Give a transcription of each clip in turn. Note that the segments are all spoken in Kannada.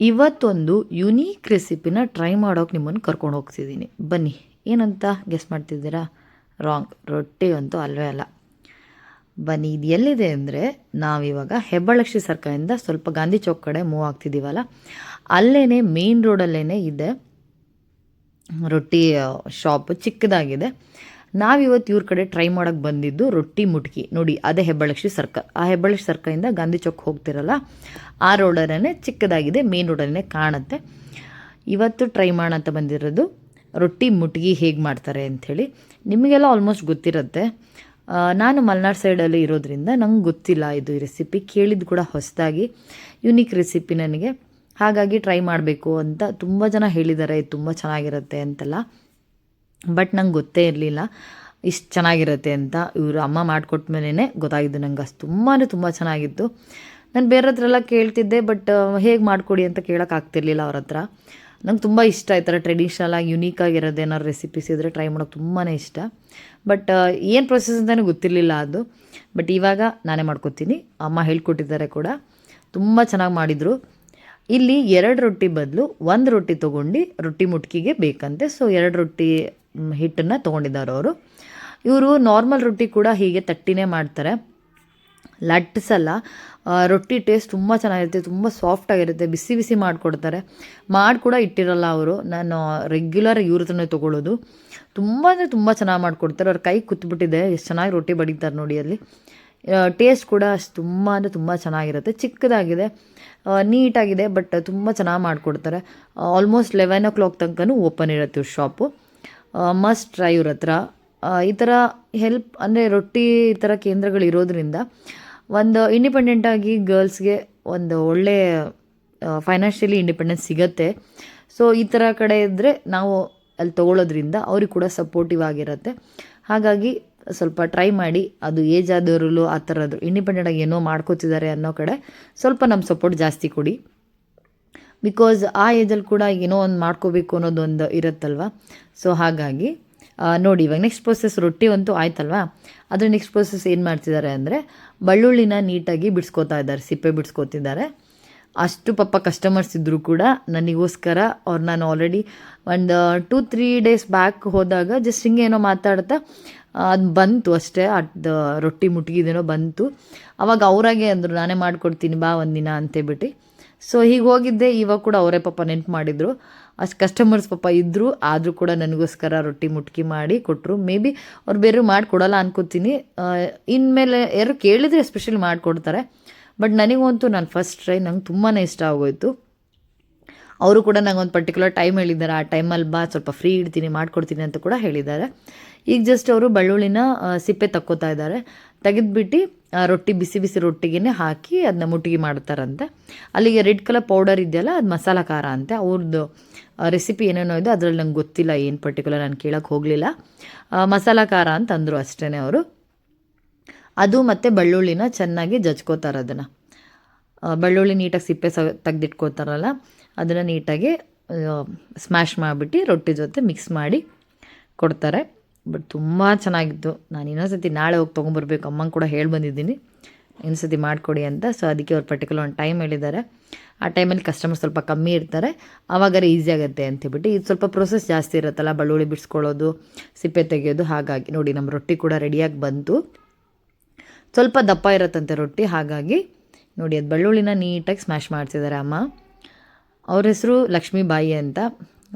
ಇವತ್ತೊಂದು ಯುನೀಕ್ ರೆಸಿಪಿನ ಟ್ರೈ ಮಾಡೋಕೆ ನಿಮ್ಮನ್ನು ಕರ್ಕೊಂಡು ಹೋಗ್ತಿದ್ದೀನಿ. ಬನ್ನಿ, ಏನಂತ ಗೆಸ್ ಮಾಡ್ತಿದ್ದೀರಾ? ರಾಂಗ್ ರೊಟ್ಟಿ ಅಂತೂ ಅಲ್ವೇ ಅಲ್ಲ. ಬನ್ನಿ, ಇದು ಎಲ್ಲಿದೆ ಅಂದರೆ ನಾವಿವಾಗ ಹೆಬ್ಬಾಳಕ್ಷಿ ಸರ್ಕಲಿಂದ ಸ್ವಲ್ಪ ಗಾಂಧಿ ಚೌಕ್ ಕಡೆ ಮೂವ್ ಆಗ್ತಿದ್ದೀವಲ್ಲ? ಅಲ್ಲೇ ಮೇನ್ ರೋಡಲ್ಲೇ ಇದೆ. ರೊಟ್ಟಿ ಶಾಪ್ ಚಿಕ್ಕದಾಗಿದೆ. ನಾವಿವತ್ತು ಇವ್ರ ಕಡೆ ಟ್ರೈ ಮಾಡೋಕ್ಕೆ ಬಂದಿದ್ದು ರೊಟ್ಟಿ ಮುಟ್ಕಿ ನೋಡಿ, ಅದೇ ಹೆಬ್ಬಳಕ್ಷಿ ಸರ್ಕಲ್ ಆ ಹೆಬ್ಬಳಕ್ಷಿ ಸರ್ಕಲಿಂದ ಗಾಂಧಿ ಚೌಕ್ ಹೋಗ್ತಿರಲ್ಲ, ಆ ರೋಡನೇ ಚಿಕ್ಕದಾಗಿದೆ ಮೇನ್ ರೋಡನೇ ಕಾಣುತ್ತೆ. ಇವತ್ತು ಟ್ರೈ ಮಾಡೋಂತ ಬಂದಿರೋದು ರೊಟ್ಟಿ ಮುಟ್ಗಿ ಹೇಗೆ ಮಾಡ್ತಾರೆ ಅಂಥೇಳಿ. ನಿಮಗೆಲ್ಲ ಆಲ್ಮೋಸ್ಟ್ ಗೊತ್ತಿರುತ್ತೆ. ನಾನು ಮಲೆನಾಡು ಸೈಡಲ್ಲಿ ಇರೋದ್ರಿಂದ ನಂಗೆ ಗೊತ್ತಿಲ್ಲ ಇದು ರೆಸಿಪಿ ಕೇಳಿದ್ದು ಕೂಡ ಹೊಸದಾಗಿ. ಯುನೀಕ್ ರೆಸಿಪಿ ನನಗೆ. ಹಾಗಾಗಿ ಟ್ರೈ ಮಾಡಬೇಕು ಅಂತ ತುಂಬ ಜನ ಹೇಳಿದ್ದಾರೆ ಇದು ತುಂಬ ಚೆನ್ನಾಗಿರುತ್ತೆ ಅಂತೆಲ್ಲ. ಬಟ್ ನಂಗೆ ಗೊತ್ತೇ ಇರಲಿಲ್ಲ. ಇಷ್ಟು ಚೆನ್ನಾಗಿರುತ್ತೆ ಅಂತ ಇವರು ಅಮ್ಮ ಮಾಡಿಕೊಟ್ಟ ಮೇಲೇ ಗೊತ್ತಾಗಿದ್ದು ನಂಗೆ ಅಷ್ಟು ತುಂಬಾ ತುಂಬ ಚೆನ್ನಾಗಿತ್ತು. ನಾನು ಬೇರೆ ಹತ್ರ ಎಲ್ಲ ಕೇಳ್ತಿದ್ದೆ ಬಟ್ ಹೇಗೆ ಮಾಡಿಕೊಡಿ ಅಂತ ಕೇಳೋಕೆ ಆಗ್ತಿರ್ಲಿಲ್ಲ ಅವ್ರ ಹತ್ರ. ನಂಗೆ ತುಂಬ ಇಷ್ಟ ಈ ಥರ ಟ್ರೆಡಿಷ್ನಲ್ ಆಗಿ ಯುನೀಕ್ ಆಗಿರೋದು ಏನಾದ್ರು ರೆಸಿಪೀಸ್ ಇದ್ದರೆ ಟ್ರೈ ಮಾಡೋಕೆ ತುಂಬಾ ಇಷ್ಟ. ಬಟ್ ಏನು ಪ್ರೊಸೆಸ್ ಅಂತಲೂ ಗೊತ್ತಿರಲಿಲ್ಲ ಅದು. ಬಟ್ ಇವಾಗ ನಾನೇ ಮಾಡ್ಕೊತೀನಿ. ಅಮ್ಮ ಹೇಳ್ಕೊಟ್ಟಿದ್ದಾರೆ ಕೂಡ. ತುಂಬ ಚೆನ್ನಾಗಿ ಮಾಡಿದರು. ಇಲ್ಲಿ ಎರಡು ರೊಟ್ಟಿ ಬದಲು ಒಂದು ರೊಟ್ಟಿ ತೊಗೊಂಡು ರೊಟ್ಟಿ ಮುಟ್ಕಿಗೆ ಬೇಕಂತೆ. ಸೊ ಎರಡು ರೊಟ್ಟಿ ಹಿಟ್ಟನ್ನು ತೊಗೊಂಡಿದ್ದಾರೆ ಅವರು. ಇವರು ನಾರ್ಮಲ್ ರೊಟ್ಟಿ ಕೂಡ ಹೀಗೆ ತಟ್ಟಿನೇ ಮಾಡ್ತಾರೆ. ಲಟ್ಸಲ್ಲ ರೊಟ್ಟಿ ಟೇಸ್ಟ್ ತುಂಬ ಚೆನ್ನಾಗಿರುತ್ತೆ, ತುಂಬ ಸಾಫ್ಟಾಗಿರುತ್ತೆ ಬಿಸಿ ಬಿಸಿ ಮಾಡಿಕೊಡ್ತಾರೆ. ಮಾಡಿ ಕೂಡ ಇಟ್ಟಿರಲ್ಲ ಅವರು, ನಾನು ರೆಗ್ಯುಲರ್ ಇವ್ರ ಹತ್ರನೇ ತೊಗೊಳ್ಳೋದು. ತುಂಬ ಅಂದರೆ ತುಂಬ ಚೆನ್ನಾಗಿ ಮಾಡಿಕೊಡ್ತಾರೆ, ಅವ್ರ ಕೈ ಕುತ್ಬಿಟ್ಟಿದೆ, ಎಷ್ಟು ಚೆನ್ನಾಗಿ ರೊಟ್ಟಿ ಬಡಿತಾರೆ ನೋಡಿ ಅಲ್ಲಿ. ಟೇಸ್ಟ್ ಕೂಡ ಅಷ್ಟು ತುಂಬ ಅಂದರೆ ತುಂಬ ಚೆನ್ನಾಗಿರುತ್ತೆ, ಚಿಕ್ಕದಾಗಿದೆ ನೀಟಾಗಿದೆ ಬಟ್ ತುಂಬ ಚೆನ್ನಾಗಿ ಮಾಡಿಕೊಡ್ತಾರೆ. ಆಲ್ಮೋಸ್ಟ್ ಲೆವೆನ್ ಓ ಕ್ಲಾಕ್ ತನಕನೂ ಓಪನ್ ಇರುತ್ತೆ ಇವ್ರ ಶಾಪು ಮಸ್ಟ್ ಟ್ರೈ ಇವ್ರ ಹತ್ರ ಈ ಥರ ಹೆಲ್ಪ್ ಅಂದರೆ ರೊಟ್ಟಿ ಈ ಥರ ಕೇಂದ್ರಗಳು ಇರೋದ್ರಿಂದ ಒಂದು ಇಂಡಿಪೆಂಡೆಂಟಾಗಿ ಗರ್ಲ್ಸ್ಗೆ ಒಂದು ಒಳ್ಳೆ ಫೈನಾನ್ಷಿಯಲಿ ಇಂಡಿಪೆಂಡೆನ್ಸ್ ಸಿಗತ್ತೆ. ಸೊ ಈ ಥರ ಕಡೆ ಇದ್ದರೆ ನಾವು ಅಲ್ಲಿ ತೊಗೊಳೋದ್ರಿಂದ ಅವ್ರಿಗೆ ಕೂಡ ಸಪೋರ್ಟಿವ್ ಆಗಿರುತ್ತೆ. ಹಾಗಾಗಿ ಸ್ವಲ್ಪ ಟ್ರೈ ಮಾಡಿ, ಅದು ಏಜ್ ಆದವರು ಆ ಥರದ್ದು ಇಂಡಿಪೆಂಡೆಂಟಾಗಿ ಏನೋ ಮಾಡ್ಕೋತಿದ್ದಾರೆ ಅನ್ನೋ ಕಡೆ ಸ್ವಲ್ಪ ನಮ್ಮ ಸಪೋರ್ಟ್ ಜಾಸ್ತಿ ಕೊಡಿ. ಬಿಕಾಸ್ ಆ ಏಜಲ್ಲಿ ಕೂಡ ಏನೋ ಒಂದು ಮಾಡ್ಕೋಬೇಕು ಅನ್ನೋದೊಂದು ಇರುತ್ತಲ್ವ? ಸೊ ಹಾಗಾಗಿ ನೋಡಿ, ಇವಾಗ ನೆಕ್ಸ್ಟ್ ಪ್ರೊಸೆಸ್ ರೊಟ್ಟಿ ಅಂತೂ ಆಯ್ತಲ್ವಾ? ಅದರ ನೆಕ್ಸ್ಟ್ ಪ್ರೊಸೆಸ್ ಏನು ಮಾಡ್ತಿದ್ದಾರೆ ಅಂದರೆ, ಬಳ್ಳುಳ್ಳಿನ ನೀಟಾಗಿ ಬಿಡಿಸ್ಕೋತಾ ಇದ್ದಾರೆ, ಸಿಪ್ಪೆ ಬಿಡಿಸ್ಕೋತಿದ್ದಾರೆ. ಅಷ್ಟು ಪಾಪ ಕಸ್ಟಮರ್ಸ್ ಇದ್ದರೂ ಕೂಡ ನನಗೋಸ್ಕರ ಅವ್ರು ನಾನು ಆಲ್ರೆಡಿ ಒಂದು ಟೂ ತ್ರೀ ಡೇಸ್ ಬ್ಯಾಕ್ ಹೋದಾಗ ಜಸ್ಟ್ ಹಿಂಗೆ ಏನೋ ಮಾತಾಡ್ತಾ ಅದು ಬಂತು ಅಷ್ಟೇ, ಅದು ರೊಟ್ಟಿ ಮುಟ್ಗಿದೇನೋ ಬಂತು. ಅವಾಗ ಅವರಾಗೆ ಅಂದರು, ನಾನೇ ಮಾಡಿಕೊಡ್ತೀನಿ ಬಾ ಒಂದಿನ ಅಂತೇಳ್ಬಿಟ್ಟು. ಸೊ ಹೀಗೆ ಹೋಗಿದ್ದೆ. ಇವಾಗ ಕೂಡ ಅವರೇ ಪಾಪ ನೆನ್ಪು ಮಾಡಿದರು. ಅಷ್ಟು ಕಸ್ಟಮರ್ಸ್ ಪಾಪ ಇದ್ದರು ಆದರೂ ಕೂಡ ನನಗೋಸ್ಕರ ರೊಟ್ಟಿ ಮುಟ್ಕಿ ಮಾಡಿ ಕೊಟ್ಟರು ಮೇ ಬಿ ಅವ್ರು ಬೇರೆ ಮಾಡಿಕೊಡಲ್ಲ ಅನ್ಕೋತೀನಿ. ಇನ್ಮೇಲೆ ಯಾರು ಕೇಳಿದರೆ ಎಸ್ಪೆಷಲಿ ಮಾಡಿಕೊಡ್ತಾರೆ. ಬಟ್ ನನಗಂತೂ ನಾನು ಫಸ್ಟ್ ಟ್ರೈ ನಂಗೆ ತುಂಬಾ ಇಷ್ಟ ಆಗೋಯ್ತು. ಅವರು ಕೂಡ ನಂಗೆ ಒಂದು ಪರ್ಟಿಕ್ಯುಲರ್ ಟೈಮ್ ಹೇಳಿದ್ದಾರೆ. ಆ ಟೈಮಲ್ಲಿ ಬಾ, ಸ್ವಲ್ಪ ಫ್ರೀ ಇಡ್ತೀನಿ, ಮಾಡಿಕೊಡ್ತೀನಿ ಅಂತ ಕೂಡ ಹೇಳಿದ್ದಾರೆ. ಈಗ ಜಸ್ಟ್ ಅವರು ಬೆಳ್ಳುಳ್ಳಿನ ಸಿಪ್ಪೆ ತಕ್ಕೋತಾ ಇದ್ದಾರೆ. ತೆಗೆದ್ಬಿಟ್ಟು ರೊಟ್ಟಿ, ಬಿಸಿ ಬಿಸಿ ರೊಟ್ಟಿಗೆ ಹಾಕಿ ಅದನ್ನ ಮುಟ್ಟಿಗೆ ಮಾಡ್ತಾರಂತೆ. ಅಲ್ಲಿಗೆ ರೆಡ್ ಕಲರ್ ಪೌಡರ್ ಇದೆಯಲ್ಲ, ಅದು ಮಸಾಲ ಖಾರ ಅಂತೆ. ಅವ್ರದ್ದು ರೆಸಿಪಿ ಏನೇನೋ ಇದೆ, ಅದರಲ್ಲಿ ನಂಗೆ ಗೊತ್ತಿಲ್ಲ ಏನು ಪರ್ಟಿಕ್ಯುಲರ್ ನಾನು ಕೇಳೋಕ್ಕೆ ಹೋಗಲಿಲ್ಲ. ಮಸಾಲ ಖಾರ ಅಂತ ಅಂದರು ಅಷ್ಟೇ ಅವರು. ಅದು ಮತ್ತು ಬೆಳ್ಳುಳ್ಳಿನ ಚೆನ್ನಾಗಿ ಜಜ್ಕೋತಾರೆ ಅದನ್ನು. ಬೆಳ್ಳುಳ್ಳಿ ನೀಟಾಗಿ ಸಿಪ್ಪೆ ಸ, ತೆಗೆದಿಟ್ಕೋತಾರಲ್ಲ, ಅದನ್ನು ನೀಟಾಗಿ ಸ್ಮ್ಯಾಶ್ ಮಾಡಿಬಿಟ್ಟು ರೊಟ್ಟಿ ಜೊತೆ ಮಿಕ್ಸ್ ಮಾಡಿ ಕೊಡ್ತಾರೆ. ಬಟ್ ತುಂಬ ಚೆನ್ನಾಗಿತ್ತು. ನಾನು ಇನ್ನೊಂದ್ಸತಿ ನಾಳೆ ಹೋಗಿ ತೊಗೊಂಬರ್ಬೇಕು. ಅಮ್ಮಂಗೆ ಕೂಡ ಹೇಳಿ ಬಂದಿದ್ದೀನಿ. ಇನ್ನೊಂದ್ಸತಿ ಮಾಡಿಕೊಡಿ ಅಂತ. ಸೊ ಅದಕ್ಕೆ ಅವ್ರು ಪರ್ಟಿಕ್ಯುಲರ್ ಒಂದು ಟೈಮ್ ಹೇಳಿದ್ದಾರೆ. ಆ ಟೈಮಲ್ಲಿ ಕಸ್ಟಮರ್ ಸ್ವಲ್ಪ ಕಮ್ಮಿ ಇರ್ತಾರೆ. ಆವಾಗಾರೆ ಈಸಿ ಆಗುತ್ತೆ ಅಂತೇಳ್ಬಿಟ್ಟು ಇದು ಸ್ವಲ್ಪ ಪ್ರೊಸೆಸ್ ಜಾಸ್ತಿ ಇರುತ್ತಲ್ಲ? ಬಳ್ಳುಳ್ಳಿ ಬಿಡಿಸ್ಕೊಳ್ಳೋದು, ಸಿಪ್ಪೆ ತೆಗೆಯೋದು, ಹಾಗಾಗಿ. ನೋಡಿ ನಮ್ಮ ರೊಟ್ಟಿ ಕೂಡ ರೆಡಿಯಾಗಿ ಬಂತು. ಸ್ವಲ್ಪ ದಪ್ಪ ಇರುತ್ತಂತೆ ರೊಟ್ಟಿ, ಹಾಗಾಗಿ. ನೋಡಿ, ಅದು ಬೆಳ್ಳುಳ್ಳಿನ ನೀಟಾಗಿ ಸ್ಮ್ಯಾಶ್ ಮಾಡ್ತಿದ್ದಾರೆ ಅಮ್ಮ. ಅವ್ರ ಹೆಸರು ಲಕ್ಷ್ಮೀಬಾಯಿ ಅಂತ.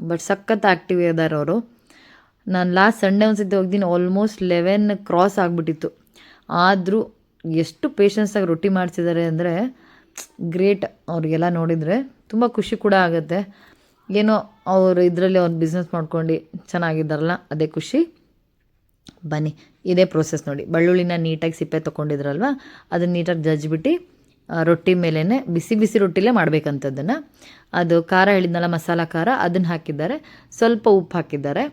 ಬಟ್ ಸಖತ್ ಆ್ಯಕ್ಟಿವ್ ಇದ್ದಾರೆ ಅವರು. ನಾನು ಲಾಸ್ಟ್ ಸಂಡೇ ಒಂದ್ಸತಿ ಆಲ್ಮೋಸ್ಟ್ ಲೆವೆನ್ ಕ್ರಾಸ್ ಆಗಿಬಿಟ್ಟಿತ್ತು. ಆದರೂ ಎಷ್ಟು ಪೇಷನ್ಸಾಗಿ ರೊಟ್ಟಿ ಮಾಡ್ತಿದ್ದಾರೆ ಅಂದರೆ ಗ್ರೇಟ್ ಅವ್ರಿಗೆಲ್ಲ ನೋಡಿದರೆ ತುಂಬ ಖುಷಿ ಕೂಡ ಆಗುತ್ತೆ. ಏನೋ ಅವರು ಇದರಲ್ಲಿ ಅವ್ರು ಬಿಸ್ನೆಸ್ ಮಾಡ್ಕೊಂಡು ಚೆನ್ನಾಗಿದ್ದಾರಲ್ಲ, ಅದೇ ಖುಷಿ. ಬನ್ನಿ, ಇದೇ ಪ್ರೋಸೆಸ್ ನೋಡಿ. ಬಳ್ಳುಳ್ಳಿನ ನೀಟಾಗಿ ಸಿಪ್ಪೆ ತೊಗೊಂಡಿದ್ರಲ್ವ, ಅದನ್ನ ನೀಟಾಗಿ ಜಜ್ಜಿಬಿಟ್ಟು ರೊಟ್ಟಿ ಮೇಲೇ ಬಿಸಿ ಬಿಸಿ ರೊಟ್ಟಿಲೇ ಮಾಡಬೇಕಂಥದ್ದನ್ನು ಅದು ಖಾರ ಹೇಳಿದ್ನಲ್ಲ ಮಸಾಲ ಖಾರ, ಅದನ್ನು ಹಾಕಿದ್ದಾರೆ. ಸ್ವಲ್ಪ ಉಪ್ಪು ಹಾಕಿದ್ದಾರೆ.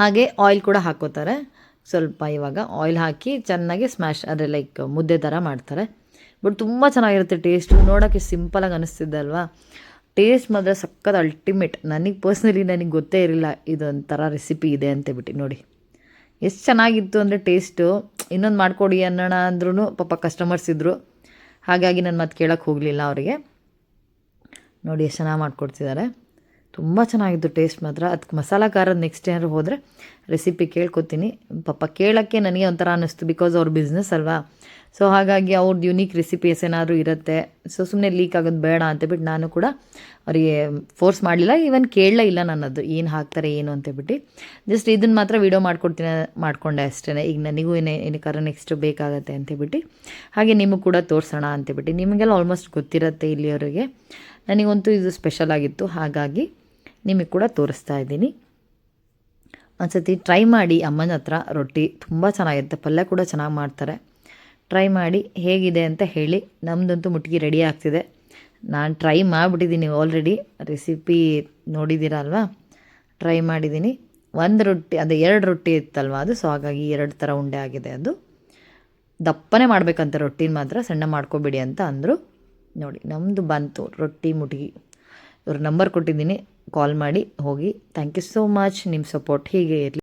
ಹಾಗೆ ಆಯಿಲ್ ಕೂಡ ಹಾಕೋತಾರೆ. ಸ್ವಲ್ಪ ಇವಾಗ ಆಯಿಲ್ ಹಾಕಿ ಚೆನ್ನಾಗಿ ಸ್ಮ್ಯಾಶ್ ಅಂದರೆ ಲೈಕ್ ಮುದ್ದೆ ಥರ ಮಾಡ್ತಾರೆ. ಬಟ್ ತುಂಬ ಚೆನ್ನಾಗಿರುತ್ತೆ ಟೇಸ್ಟು ನೋಡೋಕ್ಕೆ ಸಿಂಪಲಾಗಿ ಅನಿಸ್ತಿದೆ ಅಲ್ವಾ? ಟೇಸ್ಟ್ ಮಾತ್ರ ಸಖತ್ ಅಲ್ಟಿಮೇಟ್ ನನಗೆ ಪರ್ಸ್ನಲಿ ನನಗೆ ಗೊತ್ತೇ ಇರಲಿಲ್ಲ ಇದೊಂಥರ ರೆಸಿಪಿ ಇದೆ ಅಂತೇಳ್ಬಿಟ್ಟು ನೋಡಿ. ಎಷ್ಟು ಚೆನ್ನಾಗಿತ್ತು ಅಂದರೆ ಟೇಸ್ಟು ಇನ್ನೊಂದು ಮಾಡಿಕೊಡಿ ಅನ್ನೋಣ ಅಂದ್ರೂ ಪಾಪ ಕಸ್ಟಮರ್ಸ್ ಇದ್ದರು ಹಾಗಾಗಿ ನಾನು ಮತ್ತೆ ಕೇಳೋಕ್ಕೆ ಹೋಗಲಿಲ್ಲ ಅವರಿಗೆ. ನೋಡಿ ಎಷ್ಟು ಚೆನ್ನಾಗಿ ಮಾಡಿಕೊಡ್ತಿದ್ದಾರೆ ತುಂಬ ಚೆನ್ನಾಗಿದ್ದು ಟೇಸ್ಟ್ ಮಾತ್ರ. ಅದಕ್ಕೆ ಮಸಾಲ ಖಾರದ ನೆಕ್ಸ್ಟ್ ಏನಾದ್ರು ಹೋದರೆ ರೆಸಿಪಿ ಕೇಳ್ಕೊತೀನಿ. ಪಾಪ ಕೇಳೋಕ್ಕೆ ನನಗೆ ಒಂಥರ ಅನ್ನಿಸ್ತು ಬಿಕಾಸ್ ಅವ್ರ ಬಿಸ್ನೆಸ್ ಅಲ್ವಾ? ಸೊ ಹಾಗಾಗಿ ಅವ್ರದ್ದು ಯುನೀಕ್ ರೆಸಿಪೀಸ್ ಏನಾದರೂ ಇರುತ್ತೆ. ಸೊ ಸುಮ್ಮನೆ ಲೀಕ್ ಆಗೋದು ಬೇಡ ಅಂತೇಳ್ಬಿಟ್ಟು ನಾನು ಕೂಡ ಅವರಿಗೆ ಫೋರ್ಸ್ ಮಾಡಲಿಲ್ಲ. ಈವನ್ ಕೇಳಲೇ ಇಲ್ಲ ನನ್ನದು. ಏನು ಹಾಕ್ತಾರೆ, ಏನು ಅಂತೇಳ್ಬಿಟ್ಟು ಜಸ್ಟ್ ಇದನ್ನು ಮಾತ್ರ ವೀಡಿಯೋ ಮಾಡ್ಕೊಡ್ತೀನಿ, ಮಾಡ್ಕೊಂಡೆ ಅಷ್ಟೇ ಈಗ ನನಗೂ ಏನೇ ಏನಕ್ಕಾರ ನೆಕ್ಸ್ಟ್ ಬೇಕಾಗತ್ತೆ ಅಂತೇಳ್ಬಿಟ್ಟು ಹಾಗೆ ನಿಮಗೆ ಕೂಡ ತೋರಿಸೋಣ ಅಂತೇಳ್ಬಿಟ್ಟು ನಿಮಗೆಲ್ಲ ಆಲ್ಮೋಸ್ಟ್ ಗೊತ್ತಿರುತ್ತೆ ಇಲ್ಲಿಯವರಿಗೆ. ನನಗಂತೂ ಇದು ಸ್ಪೆಷಲ್ ಆಗಿತ್ತು. ಹಾಗಾಗಿ ನಿಮಗೆ ಕೂಡ ತೋರಿಸ್ತಾ ಇದ್ದೀನಿ. ಒಂದ್ಸತಿ ಟ್ರೈ ಮಾಡಿ. ಅಮ್ಮನ ಹತ್ರ ರೊಟ್ಟಿ ತುಂಬ ಚೆನ್ನಾಗಿರುತ್ತೆ. ಪಲ್ಯ ಕೂಡ ಚೆನ್ನಾಗಿ ಮಾಡ್ತಾರೆ. ಟ್ರೈ ಮಾಡಿ ಹೇಗಿದೆ ಅಂತ ಹೇಳಿ ನಮ್ಮದಂತೂ ಮುಟ್ಗಿ ರೆಡಿ ಆಗ್ತಿದೆ. ನಾನು ಟ್ರೈ ಮಾಡಿಬಿಟ್ಟಿದ್ದೀನಿ ಆಲ್ರೆಡಿ ರೆಸಿಪಿ ನೋಡಿದ್ದೀರ ಅಲ್ವಾ? ಟ್ರೈ ಮಾಡಿದ್ದೀನಿ. ಒಂದು ರೊಟ್ಟಿ, ಅದು ಎರಡು ರೊಟ್ಟಿ ಇತ್ತಲ್ವ ಅದು? ಸೊ ಹಾಗಾಗಿ ಎರಡು ಥರ ಉಂಡೆ ಆಗಿದೆ ಅದು. ದಪ್ಪನೇ ಮಾಡಬೇಕಂತ ರೊಟ್ಟಿನ ಮಾತ್ರ, ಸಣ್ಣ ಮಾಡ್ಕೋಬೇಡಿ ಅಂತ ಅಂದರು. ನೋಡಿ ನಮ್ಮದು ಬಂತು. ರೊಟ್ಟಿ ಮುಟ್ಗಿ. ಇವ್ರ ನಂಬರ್ ಕೊಟ್ಟಿದ್ದೀನಿ. ಕಾಲ್ ಮಾಡಿ, ಹೋಗಿ. ಥ್ಯಾಂಕ್ ಯು ಸೋ ಮಚ್ ನಿಮ್ಮ ಸಪೋರ್ಟ್ ಹೀಗೆ ಇರಲಿ.